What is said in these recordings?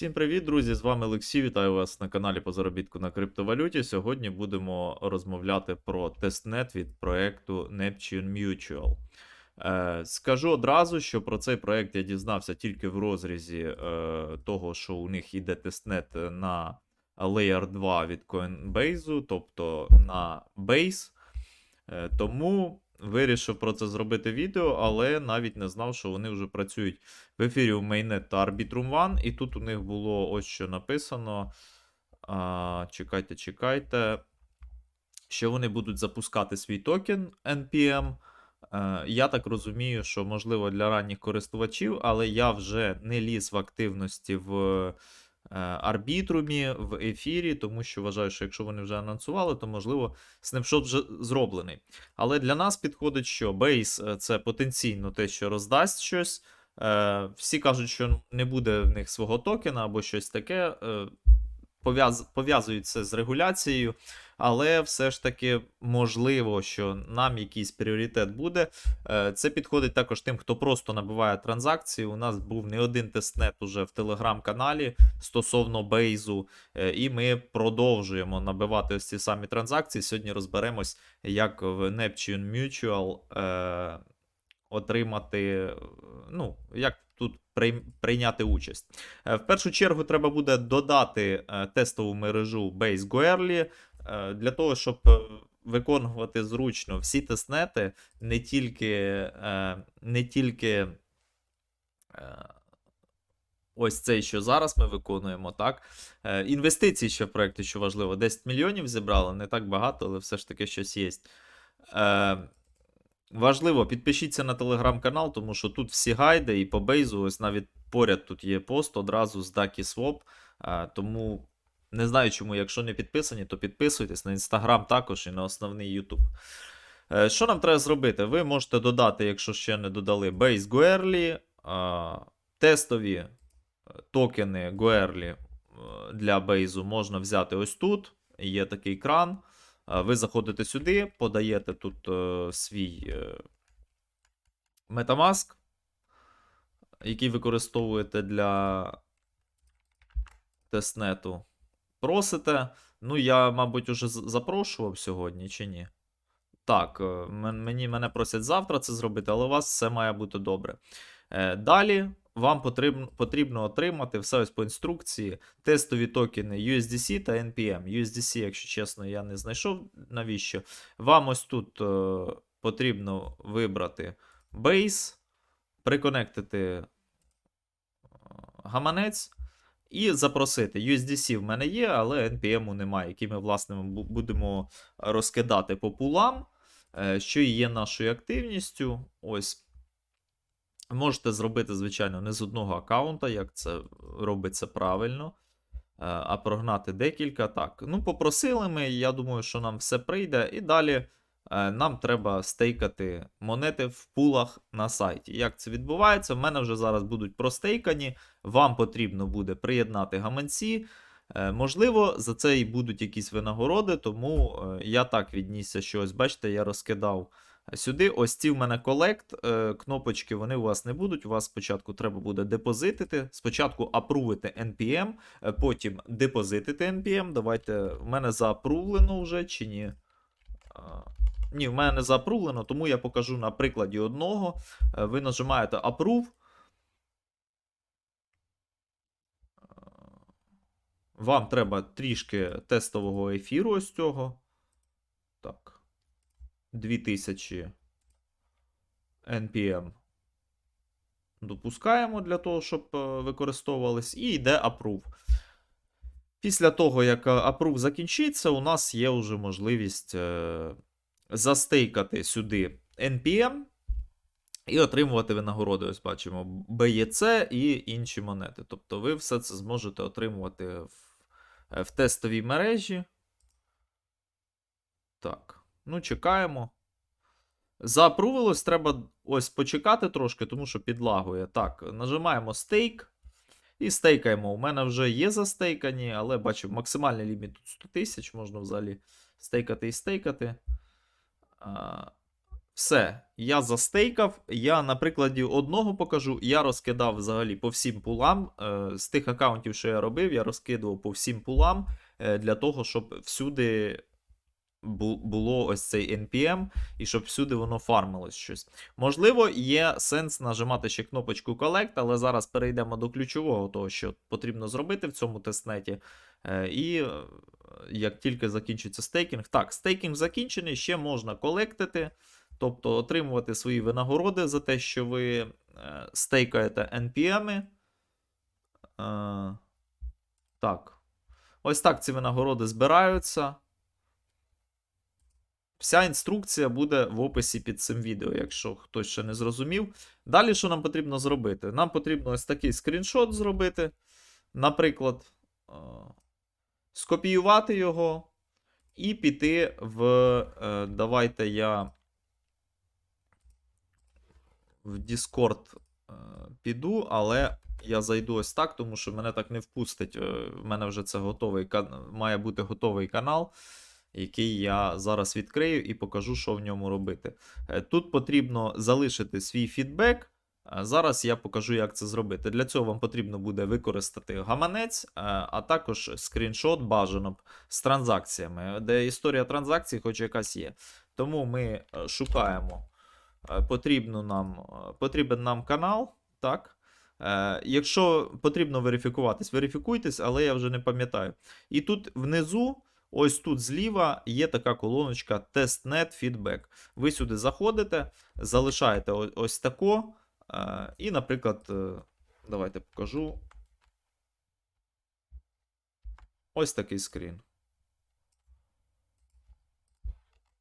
Всім привіт, друзі! З вами Олексій. Вітаю вас на каналі по заробітку на криптовалюті. Сьогодні будемо розмовляти про тестнет від проекту Neptune Mutual. Е, скажу одразу, що про цей проект я дізнався тільки в розрізі е, того, що у них іде тестнет на Layer 2 від Coinbase, тобто на Base. Е, тому вирішив про це зробити відео, але навіть не знав, що вони вже працюють в ефірі у Mainnet та Arbitrum One. І тут у них було ось що написано. А, чекайте, чекайте. Що вони будуть запускати свій токен NPM. Е, Я так розумію, що можливо для ранніх користувачів, але я вже не ліз в активності в арбітрумі, в ефірі, тому що вважаю, що якщо вони вже анонсували, то можливо снапшот вже зроблений. Але для нас підходить, що бейс е, це потенційно те, що роздасть щось. Е, Всі кажуть, що не буде в них свого токена або щось таке. Пов'яз- Пов'язують це з регуляцією, але все ж таки можливо, що нам якийсь пріоритет буде. Е, Це підходить також тим, хто просто набиває транзакції. У нас був не один тестнет уже в телеграм-каналі стосовно бейзу, е, і ми продовжуємо набивати ось ці самі транзакції. Сьогодні розберемось, як в Neptune Mutual е, отримати, ну, як тут прийняти участь. Е, В першу чергу треба буде додати е, тестову мережу Base Goerli е, для того, щоб виконувати зручно всі тестнети, не тільки, не тільки ось цей, що зараз ми виконуємо, так. Інвестиції ще в проєкті, що важливо, 10 мільйонів зібрали, не так багато, але все ж таки щось є. Важливо, підпишіться на телеграм-канал, тому що тут всі гайди і по бейзу, ось навіть поряд тут є пост одразу з Ducky Swap. Тому не знаю чому, якщо не підписані, то підписуйтесь на інстаграм також і на основний Ютуб. Е, Що нам треба зробити? Ви можете додати, якщо ще не додали, Base Goerli, тестові е, токени Goerli е, для бейзу можна взяти ось тут. Є такий кран. Ви заходите сюди, подаєте тут е, свій е, Metamask, який використовуєте для тестнету. Просите. Ну, я, мабуть, уже запрошував сьогодні чи ні? Так, е, мені, мене просять завтра це зробити, але у вас все має бути добре. Далі вам потрібно, потрібно отримати все ось по інструкції тестові токени USDC та NPM. USDC, якщо чесно, я не знайшов навіщо. Вам ось тут е, потрібно вибрати Base, приконектити е, гаманець і запросити. USDC в мене є, але NPM немає, який ми, власне, будемо розкидати по пулам, е, що і є нашою активністю. Ось. Можете зробити, звичайно, не з одного аккаунта, як це робиться правильно, е, а прогнати декілька. Так, ну, попросили ми, я думаю, що нам все прийде. І далі е, нам треба стейкати монети в пулах на сайті. Як це відбувається? В мене вже зараз будуть простейкані. Вам потрібно буде приєднати гаманці. Е, Можливо, за це і будуть якісь винагороди, тому я так віднісся, що ось бачите, я розкидав сюди. Ось ці в мене колект. е, Кнопочки вони у вас не будуть. У вас спочатку треба буде депозитити. Спочатку апрувити NPM, е, потім депозитити NPM. Давайте, в мене заапрувлено вже чи ні? Ні, в мене не заапрувлено, тому я покажу на прикладі одного. Е, Ви нажимаєте Approve. Вам треба трішки тестового ефіру ось цього. Так. 2000 NPM. Допускаємо для того, щоб е, використовувались, і йде approve. Після того, як е, approve закінчиться, у нас є вже можливість е, застейкати сюди NPM і отримувати винагороди. Ось бачимо BEC і інші монети. Тобто ви все це зможете отримувати в, в тестовій мережі. Так, ну чекаємо. Заапрувалось, треба ось почекати трошки, тому що підлагує. Так, нажимаємо стейк. І стейкаємо. У мене вже є застейкані, але бачу, максимальний ліміт тут 100 тисяч, можна взагалі стейкати і стейкати. А, Все, я застейкав. Я на прикладі одного покажу. Я розкидав взагалі по всім пулам. Е, З тих аккаунтів, що я робив, я розкидував по всім пулам е, для того, щоб всюди було ось цей NPM і щоб всюди воно фармилось щось. Можливо, є сенс нажимати ще кнопочку Collect, але зараз перейдемо до ключового того, що потрібно зробити в цьому тестнеті. Е, І е, як тільки закінчиться стейкінг, так, стейкінг закінчений, ще можна колектити, тобто отримувати свої винагороди за те, що ви е, стейкаєте NPM. Так. Ось так ці винагороди збираються. Вся інструкція буде в описі під цим відео, якщо хтось ще не зрозумів. Далі, що нам потрібно зробити? Нам потрібно ось такий скріншот зробити. Наприклад, е, скопіювати його і піти в. е, Давайте я в Discord е, піду, але я зайду ось так, тому що мене так не впустить. В мене вже це готовий має бути готовий канал, який я зараз відкрию і покажу, що в ньому робити. Е, Тут потрібно залишити свій фідбек. Е, Зараз я покажу, як це зробити. Для цього вам потрібно буде використати гаманець, е, а також скріншот бажано б з транзакціями, де історія транзакцій, хоч якась є. Тому ми шукаємо потрібну нам, потрібен нам канал. Так. Якщо потрібно верифікуватись, верифікуйтесь, але я вже не пам'ятаю. І тут внизу, ось тут зліва, є така колоночка TestNet Feedback. Ви сюди заходите, залишаєте ось тако. е, І, наприклад, е, давайте покажу. Ось такий скрін.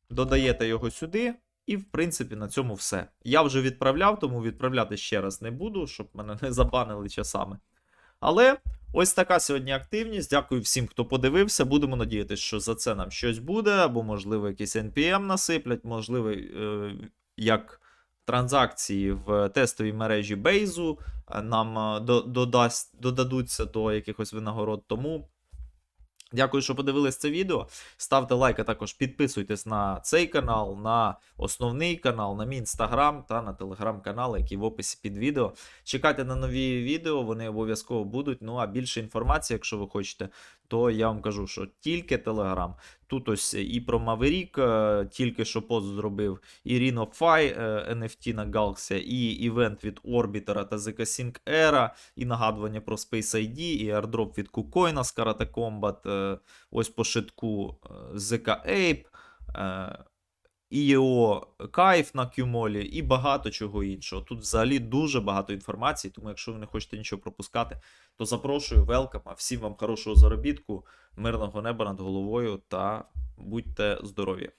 Додаєте його сюди, і, в принципі, на цьому все. Я вже відправляв, тому відправляти ще раз не буду, щоб мене не забанили часами. Але ось така сьогодні активність. Дякую всім, хто подивився. Будемо надіятися, що за це нам щось буде, або, можливо, якийсь NPM насиплять, можливо, е, як транзакції в тестовій мережі Бейзу е, нам е, додадуться до якихось винагород. Тому. Дякую, що подивились це відео. Ставте лайк, а також підписуйтесь на цей канал, на основний канал, на мій інстаграм та на телеграм-канал, які в описі під відео. Чекайте на нові відео, вони обов'язково будуть. Ну а більше інформації, якщо ви хочете, то я вам кажу, що тільки телеграм. Тут ось і про Maverick, е, тільки що пост зробив, і RhinoFi е, NFT на Galaxy, і івент від Orbiter та ZK Sync Era, і нагадування про Space ID, і airdrop від KuCoin з Karate Combat, е, ось по шитку е, ZK Ape, е, його Кайф на кюмолі і багато чого іншого. Тут взагалі дуже багато інформації, тому якщо ви не хочете нічого пропускати, то запрошую, велкам, а всім вам хорошого заробітку, мирного неба над головою та будьте здорові!